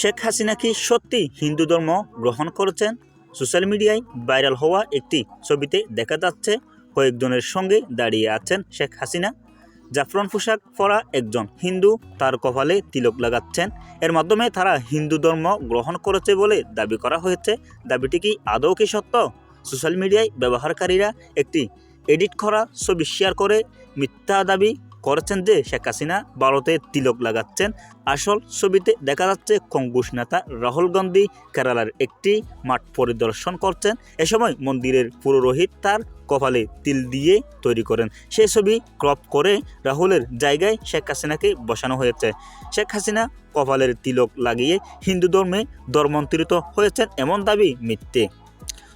শেখ হাসিনা কি সত্যি হিন্দু ধর্ম গ্রহণ করেছেন? সোশ্যাল মিডিয়ায় ভাইরাল হওয়া একটি ছবিতে দেখা যাচ্ছে কয়েকজনের সঙ্গে দাঁড়িয়ে আছেন শেখ হাসিনা। জাফরান পোশাক পরা একজন হিন্দু তার কপালে তিলক লাগাচ্ছেন। এর মাধ্যমে তারা হিন্দু ধর্ম গ্রহণ করেছে বলে দাবি করা হয়েছে। দাবিটি কি আদৌ কি সত্য? সোশ্যাল মিডিয়ায় ব্যবহারকারীরা একটি এডিট করা ছবি শেয়ার করে মিথ্যা দাবি করেছেন যে শেখ হাসিনা ভারতে তিলক লাগাচ্ছেন। আসল ছবিতে দেখা যাচ্ছে কংগ্রেস নেতা রাহুল গান্ধী কেরালার একটি মাঠ পরিদর্শন করছেন। এ সময় মন্দিরের পুরোহিত তার কপালে তিল দিয়ে তৈরি করেন। সেই ছবি ক্রপ করে রাহুলের জায়গায় শেখ হাসিনাকে বসানো হয়েছে। শেখ হাসিনা কপালের তিলক লাগিয়ে হিন্দু ধর্মে ধর্মান্তরিত হয়েছেন এমন দাবি মিথ্যে।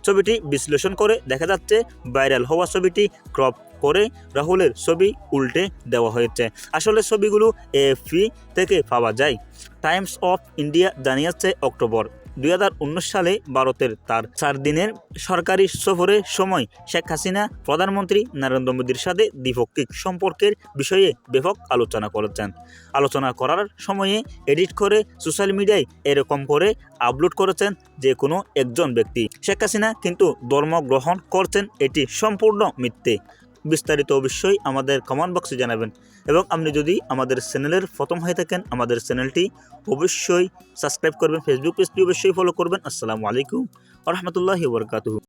ছবিটি বিশ্লেষণ করে দেখা যাচ্ছে, ভাইরাল হওয়া ছবিটি ক্রপ করে রাহুলের ছবি উল্টে দেওয়া হয়েছে। আসলে ছবিগুলো এএফপি থেকে পাওয়া যায়। টাইমস অফ ইন্ডিয়া জানিয়েছে অক্টোবর। দুই হাজার উনিশ সালে ভারতের তার চার দিনের সরকারি সফরের সময় শেখ হাসিনা, প্রধানমন্ত্রী নরেন্দ্র মোদীর সাথে দ্বিপক্ষিক সম্পর্কের বিষয়ে ব্যাপক আলোচনা করেছেন। আলোচনা করার সময়ে এডিট করে সোশ্যাল মিডিয়ায় এরকম করে আপলোড করেছেন যে কোনো একজন ব্যক্তি। শেখ হাসিনা কিন্তু ধর্ম গ্রহণ করছেন, এটি সম্পূর্ণ মিথ্যে। বিস্তারিত অবশ্যই আমাদের কমেন্ট বক্সে জানাবেন। এবং আপনি যদি আমাদের চ্যানেলের প্রথম হয়ে থাকেন, আমাদের চ্যানেলটি অবশ্যই সাবস্ক্রাইব করবেন ফেসবুক পেজটি অবশ্যই ফলো করবেন। আসসালামু আলাইকুম রহমতুল্লাহ বরকাতুহু।